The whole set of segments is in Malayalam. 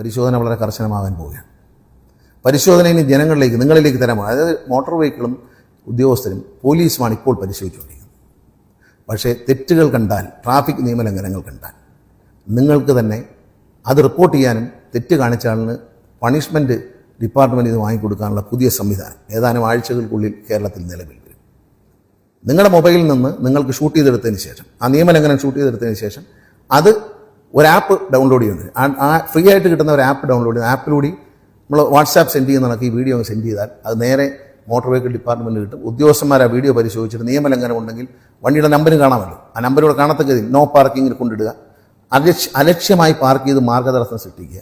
പരിശോധന വളരെ കർശനമാകാൻ പോവുകയാണ്. പരിശോധന ഇനി ജനങ്ങളിലേക്ക് നിങ്ങളിലേക്ക് തരാൻ അതായത് മോട്ടോർ വെഹിക്കിളും ഉദ്യോഗസ്ഥരും പോലീസുമാണ് ഇപ്പോൾ പരിശോധിച്ചുകൊണ്ടിരിക്കുന്നത്. പക്ഷേ തെറ്റുകൾ കണ്ടാൽ ട്രാഫിക് നിയമലംഘനങ്ങൾ കണ്ടാൽ നിങ്ങൾക്ക് തന്നെ അത് റിപ്പോർട്ട് ചെയ്യാനും തെറ്റ് കാണിച്ച ആളിന് പണിഷ്മെന്റ് ഡിപ്പാർട്ട്മെന്റ് ഇത് വാങ്ങിക്കൊടുക്കാനുള്ള പുതിയ സംവിധാനം ഏതാനും ആഴ്ചകൾക്കുള്ളിൽ കേരളത്തിൽ നിലവിൽ വരും. നിങ്ങളുടെ മൊബൈലിൽ നിന്ന് നിങ്ങൾക്ക് ഷൂട്ട് ചെയ്തെടുത്തതിന് ശേഷം ആ നിയമലംഘനം ഷൂട്ട് ചെയ്തെടുത്തതിന് ശേഷം അത് ഒരു ആപ്പ് ഡൗൺലോഡ് ചെയ്യുന്നത്. ആ- ഫ്രീ ആയിട്ട് കിട്ടുന്ന ഒരു ആപ്പ് ഡൗൺലോഡ് ചെയ്യുന്ന ആപ്പിലൂടെ നമ്മൾ വാട്സാപ്പ് സെൻഡ് ചെയ്യുന്ന കണക്ക് ഈ വീഡിയോ സെൻഡ് ചെയ്താൽ അത് നേരെ മോട്ടോർ വെഹിക്കിൾ ഡിപ്പാർട്ട്മെന്റ് കിട്ടും. ഉദ്യോഗസ്ഥന്മാർ ആ വീഡിയോ പരിശോധിച്ചിട്ട് നിയമലംഘനം ഉണ്ടെങ്കിൽ വണ്ടിയുടെ നമ്പർ കാണാമല്ലോ ആ നമ്പരോട് കാണത്തക്കതിൽ നോ പാർക്കിങ്ങിൽ കൊണ്ടിടുക. അലക്ഷ അലക്ഷ്യമായി പാർക്ക് ചെയ്ത് മാർഗതടസ്സം സൃഷ്ടിക്കുക.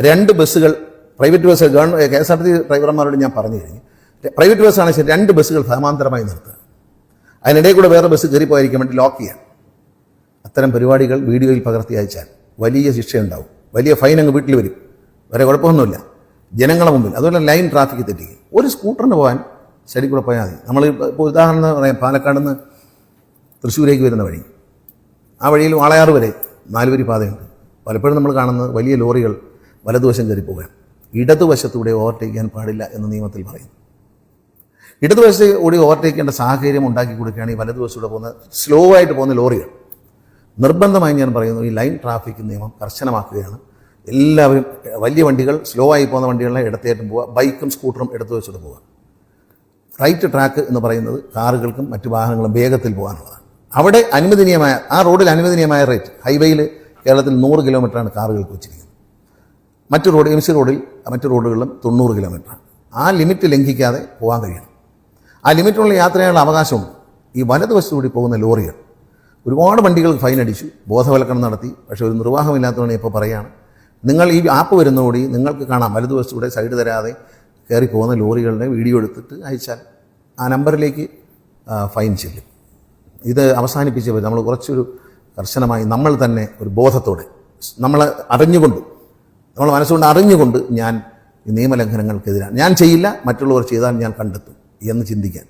രണ്ട് ബസ്സുകൾ private bus government K S R T ഡ്രൈവർമാരോട് ഞാൻ പറഞ്ഞു കഴിഞ്ഞു. പ്രൈവറ്റ് ബസ്സാണെങ്കിൽ രണ്ട് ബസ്സുകൾ സമാന്തരമായി നിർത്തുക. അതിനിടയിൽ കൂടെ വേറെ ബസ് കയറിപ്പോയിരിക്കാൻ വേണ്ടി ലോക്ക് ചെയ്യാം അത്തരം പരിപാടികൾ വീഡിയോയിൽ പകർത്തി അയച്ചാൽ വലിയ ശിക്ഷയുണ്ടാവും. വലിയ ഫൈൻ അങ്ങ് വീട്ടിൽ വരും. വരെ കുഴപ്പമൊന്നുമില്ല. ജനങ്ങളെ മുമ്പിൽ. അതുപോലെ ലൈൻ ട്രാഫിക് തെറ്റിക്കും. ഒരു സ്കൂട്ടറിന് പോകാൻ ശരി കൂടെ പോയാൽ മതി. നമ്മൾ ഇപ്പോൾ ഉദാഹരണം പറയാം. പാലക്കാട് നിന്ന് തൃശ്ശൂരേക്ക് വരുന്ന വഴി. ആ വഴിയിൽ വാളയാറ് വരെ നാലുവരി പാതയുണ്ട്. പലപ്പോഴും നമ്മൾ കാണുന്നത് വലിയ ലോറികൾ വലതുവശം കയറി പോകാൻ ഇടതുവശത്തൂടെ ഓവർടേക്ക് ചെയ്യാൻ പാടില്ല എന്ന് നിയമത്തിൽ പറയുന്നു. ഇടതുവശത്ത് കൂടി ഓവർടേക്ക് സാഹചര്യം ഉണ്ടാക്കി കൊടുക്കുകയാണെങ്കിൽ വലതുവശത്തൂടെ പോകുന്ന സ്ലോ ആയിട്ട് പോകുന്ന ലോറികൾ. നിർബന്ധമായി ഞാൻ പറയുന്നു ഈ ലൈൻ ട്രാഫിക് നിയമം കർശനമാക്കുകയാണ്. എല്ലാവരും വലിയ വണ്ടികൾ സ്ലോ ആയി പോകുന്ന വണ്ടികളെ ഇടത്തേറ്റും പോവുക ബൈക്കും സ്കൂട്ടറും എടുത്തു വെച്ചിട്ട് പോവുക. റൈറ്റ് ട്രാക്ക് എന്ന് പറയുന്നത് കാറുകൾക്കും മറ്റു വാഹനങ്ങളും വേഗത്തിൽ പോകാനുള്ളതാണ്. അവിടെ അനുവദനീയമായ ആ റോഡിൽ അനുവദനീയമായ റേറ്റ്. ഹൈവേയിൽ കേരളത്തിൽ നൂറ് കിലോമീറ്ററാണ് കാറുകൾക്ക് വെച്ചിരിക്കുന്നത്. മറ്റു റോഡ് എം സി റോഡിൽ മറ്റു റോഡുകളിലും തൊണ്ണൂറ് കിലോമീറ്ററാണ്. ആ ലിമിറ്റ് ലംഘിക്കാതെ പോകാൻ കഴിയണം. ആ ലിമിറ്റുള്ള യാത്രയുള്ള അവകാശമുണ്ട്. ഈ വലതുവശത്തുകൂടി പോകുന്ന ലോറികൾ ഒരുപാട് വണ്ടികൾ ഫൈൻ അടിച്ചു ബോധവൽക്കരണം നടത്തി. പക്ഷേ ഒരു നിർവാഹമില്ലാത്തതാണ് ഇപ്പോൾ പറയുകയാണ് നിങ്ങൾ ഈ ആപ്പ് വരുന്നതോടി നിങ്ങൾക്ക് കാണാം വലതുവശത്തൂടെ സൈഡ് തരാതെ കയറി പോകുന്ന ലോറികളുടെ വീഡിയോ എടുത്തിട്ട് അയച്ചാൽ ആ നമ്പറിലേക്ക് ഫൈൻ ചെല്ലും. ഇത് അവസാനിപ്പിച്ചേ നമ്മൾ കുറച്ചൊരു കർശനമായി നമ്മൾ തന്നെ ഒരു ബോധത്തോടെ നമ്മൾ അറിഞ്ഞുകൊണ്ട് നമ്മൾ മനസ്സുകൊണ്ട് അറിഞ്ഞുകൊണ്ട് ഞാൻ ഈ നിയമലംഘനങ്ങൾക്കെതിരാണ്. ഞാൻ ചെയ്യില്ല മറ്റുള്ളവർ ചെയ്താൽ ഞാൻ കണ്ടെത്തും എന്ന് ചിന്തിക്കാൻ.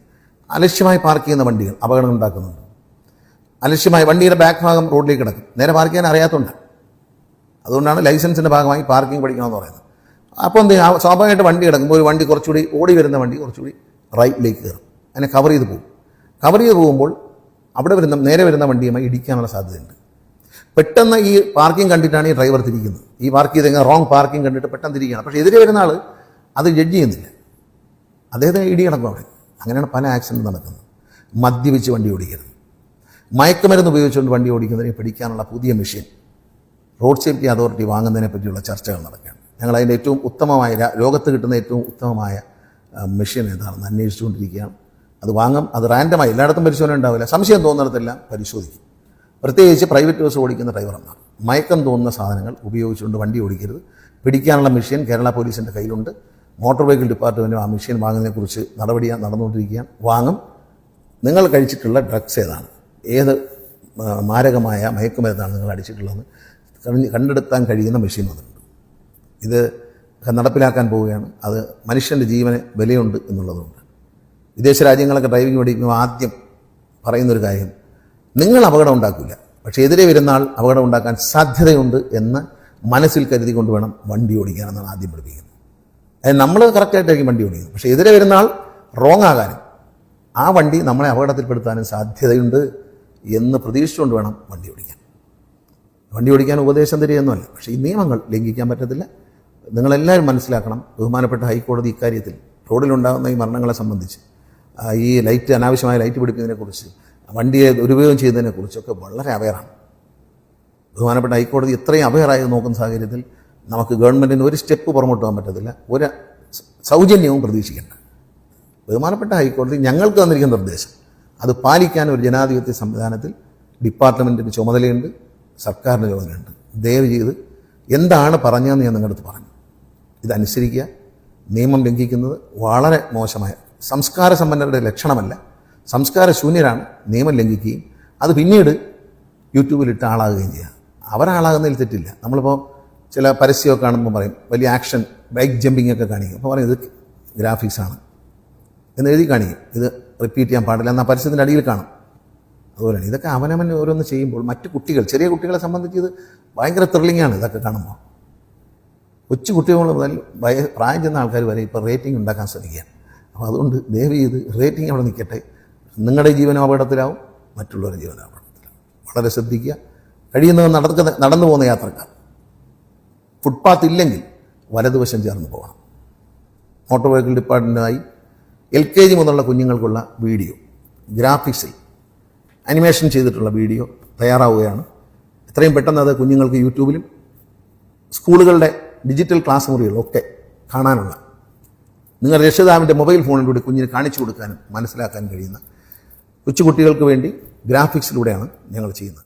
അലക്ഷ്യമായി പാർക്ക് ചെയ്യുന്ന വണ്ടികൾ അപകടം ഉണ്ടാക്കുന്നുണ്ട് അലക്ഷ്യമായി വണ്ടിയുടെ ബാക്ക് ഭാഗം റോഡിലേക്ക് കിടക്കും. നേരെ പാർക്ക് ചെയ്യാൻ അറിയാത്തതുകൊണ്ട് അതുകൊണ്ടാണ് ലൈസൻസിന്റെ ഭാഗമായി പാർക്കിംഗ് പഠിക്കണമെന്ന് പറയുന്നത്. അപ്പോൾ എന്ത്? സ്വാഭാവികമായിട്ട് വണ്ടി കിടക്കുമ്പോൾ ഒരു വണ്ടി കുറച്ചുകൂടി ഓടി വരുന്ന വണ്ടി കുറച്ചുകൂടി റൈറ്റിലേക്ക് കയറും. അതിനെ കവർ ചെയ്ത് പോകും. കവർ ചെയ്ത് പോകുമ്പോൾ അവിടെ വരുന്ന നേരെ വരുന്ന വണ്ടിയുമായി ഇടിക്കാനുള്ള സാധ്യതയുണ്ട്. പെട്ടെന്ന് ഈ പാർക്കിംഗ് കണ്ടിട്ടാണ് ഈ ഡ്രൈവർ തിരിക്കുന്നത്. ഈ പാർക്ക് ചെയ്തെങ്കിൽ റോങ് പാർക്കിംഗ് കണ്ടിട്ട് പെട്ടെന്ന് തിരിക്കുകയാണ്. പക്ഷേ എതിരെ വരുന്ന ആൾ അത് ജഡ്ജ് ചെയ്യുന്നില്ല. അദ്ദേഹത്തിന് ഇടി കിടക്കും അവിടെ. അങ്ങനെയാണ് പല ആക്സിഡന്റ് നടക്കുന്നത്. മദ്യപിച്ച് വണ്ടി ഓടിക്കരുത്. മയക്കുമരുന്ന് ഉപയോഗിച്ചുകൊണ്ട് വണ്ടി ഓടിക്കുന്നതിനെ പിടിക്കാനുള്ള പുതിയ മെഷീൻ. റോഡ് സേഫ്റ്റി അതോറിറ്റി വാങ്ങുന്നതിനെ പറ്റിയുള്ള ചർച്ചകൾ നടക്കുകയാണ്. ഞങ്ങൾ അതിന്റെ ഏറ്റവും ഉത്തമമായ ലോകത്ത് കിട്ടുന്ന ഏറ്റവും ഉത്തമമായ മെഷീൻ ഏതാണെന്ന് അന്വേഷിച്ചുകൊണ്ടിരിക്കുകയാണ്. അത് വാങ്ങും അത് റാൻഡമായി എല്ലായിടത്തും പരിശോധന ഉണ്ടാവില്ല. സംശയം തോന്നുന്നിടത്തെല്ലാം പരിശോധിക്കും. പ്രത്യേകിച്ച് പ്രൈവറ്റ് ബസ് ഓടിക്കുന്ന ഡ്രൈവർമാർ. മയക്കം തോന്നുന്ന സാധനങ്ങൾ ഉപയോഗിച്ചുകൊണ്ട് വണ്ടി ഓടിക്കരുത്. പിടിക്കാനുള്ള മെഷീൻ കേരള പോലീസിന്റെ കയ്യിലുണ്ട്. മോട്ടോർ വെഹിക്കിൾ ഡിപ്പാർട്ട്മെന്റും ആ മെഷീൻ വാങ്ങുന്നതിനെക്കുറിച്ച് നടപടിയാണ് നടന്നുകൊണ്ടിരിക്കുകയാണ്. വാങ്ങും. നിങ്ങൾ കഴിച്ചിട്ടുള്ള ഡ്രഗ്സ് ഏതാണ്? ഏത് മാരകമായ മയക്കുമരുന്നാണ് നിങ്ങൾ അടിച്ചിട്ടുള്ളതെന്ന് കണ്ടി- കണ്ടെടുത്താൻ കഴിയുന്ന മെഷീൻ വന്നിട്ടുണ്ട്. ഇത് നടപ്പിലാക്കാൻ പോവുകയാണ്. അത് മനുഷ്യന്റെ ജീവന് വിലയുണ്ട് എന്നുള്ളതുകൊണ്ട്. വിദേശ രാജ്യങ്ങളൊക്കെ ഡ്രൈവിംഗ് പഠിക്കുമ്പോൾ ആദ്യം പറയുന്നൊരു കാര്യം നിങ്ങൾ അപകടം ഉണ്ടാക്കില്ല പക്ഷേ എതിരെ വരുന്ന ആൾ അപകടം ഉണ്ടാക്കാൻ സാധ്യതയുണ്ട് എന്ന് മനസ്സിൽ കരുതി കൊണ്ട് വേണം വണ്ടി ഓടിക്കാനെന്നാണ് ആദ്യം പഠിപ്പിക്കുന്നത്. അതായത് നമ്മൾ കറക്റ്റായിട്ടായിരിക്കും വണ്ടി ഓടിക്കുന്നത്. പക്ഷേ എതിരെ വരുന്ന ആൾ റോങ് ആകാനും ആ വണ്ടി നമ്മളെ അപകടത്തിൽപ്പെടുത്താനും സാധ്യതയുണ്ട് എന്ന് പ്രതീക്ഷിച്ചുകൊണ്ട് വേണം വണ്ടി ഓടിക്കാൻ. വണ്ടി ഓടിക്കാൻ ഉപദേശം തരികയൊന്നുമല്ല പക്ഷേ ഈ നിയമങ്ങൾ ലംഘിക്കാൻ പറ്റത്തില്ല. നിങ്ങളെല്ലാവരും മനസ്സിലാക്കണം ബഹുമാനപ്പെട്ട ഹൈക്കോടതി ഇക്കാര്യത്തിൽ റോഡിലുണ്ടാകുന്ന ഈ മരണങ്ങളെ സംബന്ധിച്ച് ഈ ലൈറ്റ് അനാവശ്യമായ ലൈറ്റ് പിടിപ്പിക്കുന്നതിനെക്കുറിച്ച് വണ്ടിയെ ദുരുപയോഗം ചെയ്യുന്നതിനെക്കുറിച്ചൊക്കെ വളരെ അവയറാണ് ബഹുമാനപ്പെട്ട ഹൈക്കോടതി ഇത്രയും അവയറായി നോക്കുന്ന സാഹചര്യത്തിൽ നമുക്ക് ഗവൺമെന്റിന് ഒരു സ്റ്റെപ്പ് പുറമോട്ട് പോകാൻ പറ്റത്തില്ല. ഒരു സൗജന്യവും പ്രതീക്ഷിക്കേണ്ട. ബഹുമാനപ്പെട്ട ഹൈക്കോടതി ഞങ്ങൾക്ക് തന്നിരിക്കുന്ന നിർദ്ദേശം അത് പാലിക്കാൻ ഒരു ജനാധിപത്യ സംവിധാനത്തിൽ ഡിപ്പാർട്ട്മെന്റിന് ചുമതലയുണ്ട് സർക്കാരിന് ചുമതലയുണ്ട്. ദയവ് ചെയ്ത് എന്താണ് പറഞ്ഞതെന്ന് ഞാൻ നിങ്ങളുടെ അടുത്ത് പറഞ്ഞു ഇതനുസരിക്കുക നിയമം ലംഘിക്കുന്നത് വളരെ മോശമായ സംസ്കാര സമ്പന്നരുടെ ലക്ഷണമല്ല. സംസ്കാര ശൂന്യരാണ് നിയമം ലംഘിക്കുകയും അത് പിന്നീട് യൂട്യൂബിലിട്ട് ആളാകുകയും ചെയ്യുക അവരാളാകുന്നതിൽ തെറ്റില്ല. നമ്മളിപ്പോൾ ചില പരസ്യമൊക്കെ കാണുമ്പോൾ പറയും വലിയ ആക്ഷൻ ബൈക്ക് ജമ്പിങ് ഒക്കെ കാണിക്കും. അപ്പോൾ പറയും ഇത് ഗ്രാഫിക്സാണ്. എന്ന് എഴുതി കാണിക്കും. ഇത് റിപ്പീറ്റ് ചെയ്യാൻ പാടില്ല എന്നാൽ പരസ്യത്തിന്റെ അടിയിൽ കാണും. അതുപോലെയാണ് ഇതൊക്കെ അവനവൻ ഓരോന്ന് ചെയ്യുമ്പോൾ മറ്റു കുട്ടികൾ ചെറിയ കുട്ടികളെ സംബന്ധിച്ച് ഇത് ഭയങ്കര ത്രില്ലിംഗ് ആണ് ഇതൊക്കെ കാണുമ്പോൾ. കൊച്ചു കുട്ടികൾ മുതൽ വയ പ്രായം ചെന്ന ആൾക്കാർ വരെ ഇപ്പോൾ റേറ്റിംഗ് ഉണ്ടാക്കാൻ ശ്രമിക്കുകയാണ്. അപ്പോൾ അതുകൊണ്ട് ദയവ് ചെയ്ത് റേറ്റിംഗ് അവിടെ നിൽക്കട്ടെ. നിങ്ങളുടെ ജീവനും അപകടത്തിലാവും മറ്റുള്ളവരുടെ ജീവനും അപകടത്തിലാവും. വളരെ ശ്രദ്ധിക്കുക. കഴിയുന്നവർ നടക്കുന്ന നടന്നു പോകുന്ന യാത്രക്കാർ. ഫുട്പാത്ത് ഇല്ലെങ്കിൽ വലതുവശം ചേർന്ന് പോകണം. മോട്ടോർ വെഹിക്കിൾ ഡിപ്പാർട്ട്മെന്റുമായി എൽ കെ ജി മുതലുള്ള കുഞ്ഞുങ്ങൾക്കുള്ള വീഡിയോ ഗ്രാഫിക്സിൽ അനിമേഷൻ ചെയ്തിട്ടുള്ള വീഡിയോ തയ്യാറാവുകയാണ്. എത്രയും പെട്ടെന്ന് അത് കുഞ്ഞുങ്ങൾക്ക് യൂട്യൂബിലും സ്കൂളുകളുടെ ഡിജിറ്റൽ ക്ലാസ് മുറികളിലൊക്കെ കാണാനുള്ള നിങ്ങൾ രക്ഷിതാവിന്റെ മൊബൈൽ ഫോണിലൂടെ കുഞ്ഞിന് കാണിച്ചു കൊടുക്കാനും മനസ്സിലാക്കാനും കഴിയുന്ന കൊച്ചുകുട്ടികൾക്ക് വേണ്ടി ഗ്രാഫിക്സിലൂടെയാണ് ഞങ്ങൾ ചെയ്യുന്നത്.